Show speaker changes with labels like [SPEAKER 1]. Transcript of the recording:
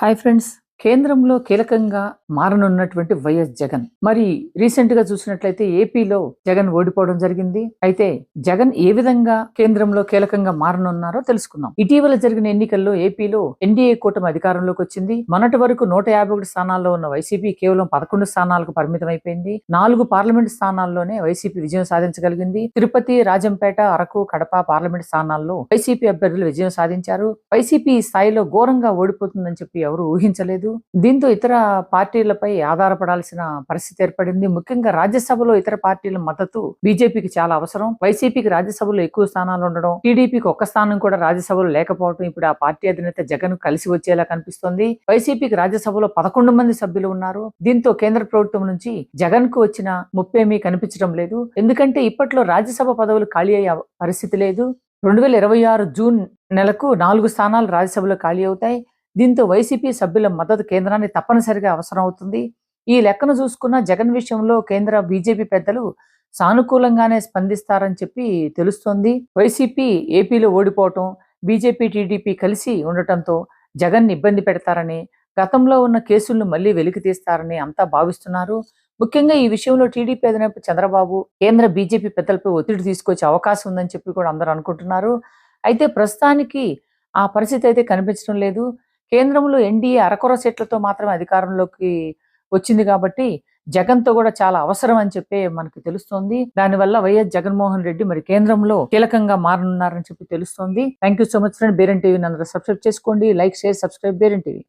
[SPEAKER 1] Hi friends కేంద్రంలో కీలకంగా మారనున్నటువంటి YS Jagan. మరి రీసెంట్గా చూసినట్లయితే ఏపీలో జగన్ ఓడిపోవడం జరిగింది. అయితే జగన్ ఏ విధంగా కేంద్రంలో కీలకంగా మారనున్నారో తెలుసుకుందాం. ఇటీవల జరిగిన ఎన్నికల్లో ఏపీలో ఎన్డీఏ కూటమి అధికారంలోకి వచ్చింది. మొన్నటి వరకు నూట యాభై ఒకటి స్థానాల్లో ఉన్న వైసీపీ కేవలం పదకొండు స్థానాలకు పరిమితం అయిపోయింది నాలుగు పార్లమెంట్ స్థానాల్లోనే వైసీపీ విజయం సాధించగలిగింది. తిరుపతి రాజంపేట అరకు కడప పార్లమెంట్ స్థానాల్లో వైసీపీ అభ్యర్థులు విజయం సాధించారు. వైసీపీ స్థాయిలో ఘోరంగా ఓడిపోతుందని చెప్పి ఎవరు ఊహించలేదు. దీంతో ఇతర పార్టీలపై ఆధారపడాల్సిన పరిస్థితి ఏర్పడింది. ముఖ్యంగా రాజ్యసభలో ఇతర పార్టీల మద్దతు బీజేపీకి చాలా అవసరం. వైసీపీకి రాజ్యసభలో ఎక్కువ స్థానాలు ఉండడం టీడీపీకి ఒక్క స్థానం కూడా రాజ్యసభలో లేకపోవడం ఇప్పుడు ఆ పార్టీ అధినేత జగన్ కలిసి వచ్చేలా కనిపిస్తోంది. వైసీపీకి రాజ్యసభలో పదకొండు మంది సభ్యులు ఉన్నారు. దీంతో కేంద్ర ప్రభుత్వం నుంచి జగన్కు వచ్చిన ముప్పేమీ కనిపించడం లేదు. ఎందుకంటే ఇప్పట్లో రాజ్యసభ పదవులు ఖాళీ అయ్యే పరిస్థితి లేదు. రెండు వేల ఇరవై ఆరు జూన్ నెలకు నాలుగు స్థానాలు రాజ్యసభలో ఖాళీ అవుతాయి. దీంతో వైసీపీ సభ్యుల మద్దతు కేంద్రాన్ని తప్పనిసరిగా అవసరం అవుతుంది. ఈ లెక్కను చూసుకున్న జగన్ విషయంలో కేంద్ర బీజేపీ పెద్దలు సానుకూలంగానే స్పందిస్తారని చెప్పి తెలుస్తోంది. వైసీపీ ఏపీలో ఓడిపోవటం బీజేపీ టీడీపీ కలిసి ఉండటంతో జగన్ ఇబ్బంది పెడతారని గతంలో ఉన్న కేసులను మళ్ళీ వెలికి తీస్తారని అంతా భావిస్తున్నారు. ముఖ్యంగా ఈ విషయంలో టీడీపీ అధినేత చంద్రబాబు కేంద్ర బీజేపీ పెద్దలపై ఒత్తిడి తీసుకొచ్చే అవకాశం ఉందని చెప్పి కూడా అందరూ అనుకుంటున్నారు. అయితే ప్రస్తుతానికి ఆ పరిస్థితి అయితే కనిపించడం లేదు. కేంద్రంలో ఎన్డీఏ అరకొర సీట్లతో మాత్రమే అధికారంలోకి వచ్చింది కాబట్టి జగన్తో కూడా చాలా అవసరం అని చెప్పి మనకి తెలుస్తోంది. దానివల్ల వైఎస్ జగన్మోహన్ రెడ్డి మరి కేంద్రంలో కీలకంగా మారనున్నారని చెప్పి తెలుస్తోంది. Thank you so much friend Beran TV అందరూ సబ్స్క్రైబ్ చేసుకోండి. Like share subscribe Beran TV